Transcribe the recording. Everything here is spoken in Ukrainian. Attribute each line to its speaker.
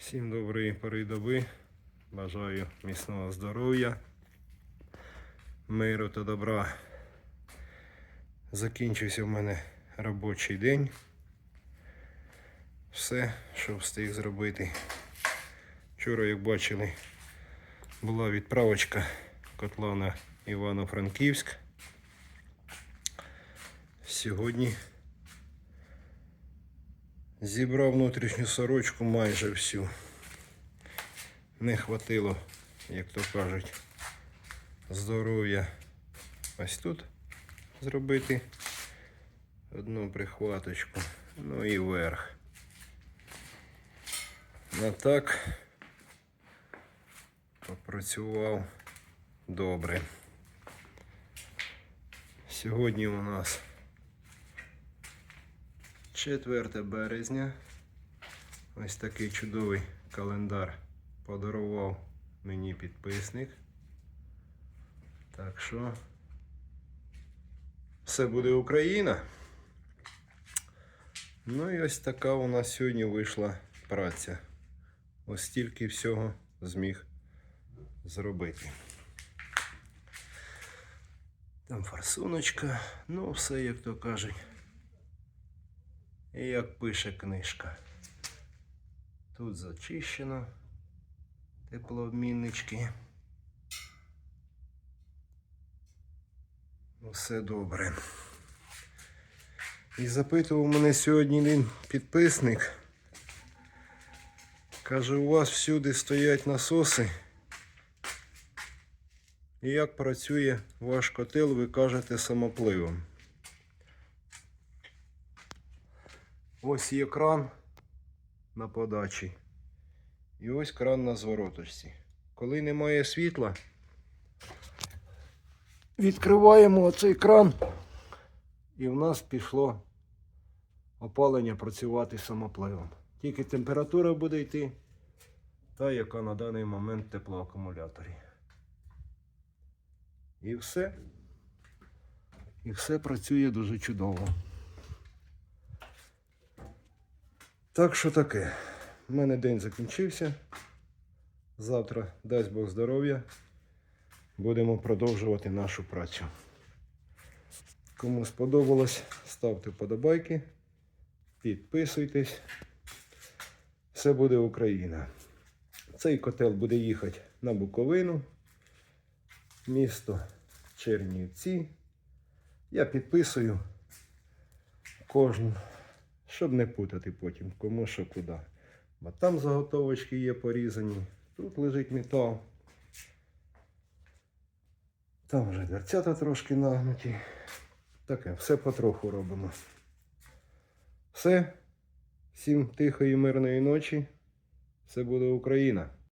Speaker 1: Всім доброї пори доби. Бажаю міцного здоров'я, миру та добра. Закінчився в мене робочий день. Все, що встиг зробити. Вчора, як бачили, була відправочка котла на Івано-Франківськ. Сьогодні зібрав внутрішню сорочку майже всю. Не хватило, як то кажуть, здоров'я ось тут зробити одну прихваточку, ну і вверх. А так попрацював добре. Сьогодні у нас 4 березня. Ось такий чудовий календар подарував мені підписник. Так що все буде Україна. Ну і ось така у нас сьогодні вийшла праця. Ось стільки всього зміг зробити. Там форсуночка, ну все як то кажуть. І як пише книжка. Тут зачищено теплообміннички. Ну, Все добре. І запитував мене сьогодні один підписник. Каже, у вас всюди стоять насоси. І як працює ваш котел, ви кажете самопливом. Ось є кран на подачі. І ось кран на звороточці. Коли немає світла, відкриваємо оцей кран, і в нас пішло опалення працювати самопливом. Тільки температура буде йти, та яка на даний момент теплоакумуляторі. І все. І все працює дуже чудово. Так що таке. У мене день закінчився. Завтра, дасть Бог здоров'я, будемо продовжувати нашу працю. Кому сподобалось, ставте вподобайки, підписуйтесь. Все буде Україна. Цей котел буде їхати на Буковину, місто Чернівці. Я підписую кожну щоб не путати потім, кому що куди. Бо там заготовочки є порізані, тут лежить метал. Там вже дверцята трошки нагнуті. Таке, все потроху робимо. Все. Всім тихої, мирної ночі. Все буде Україна.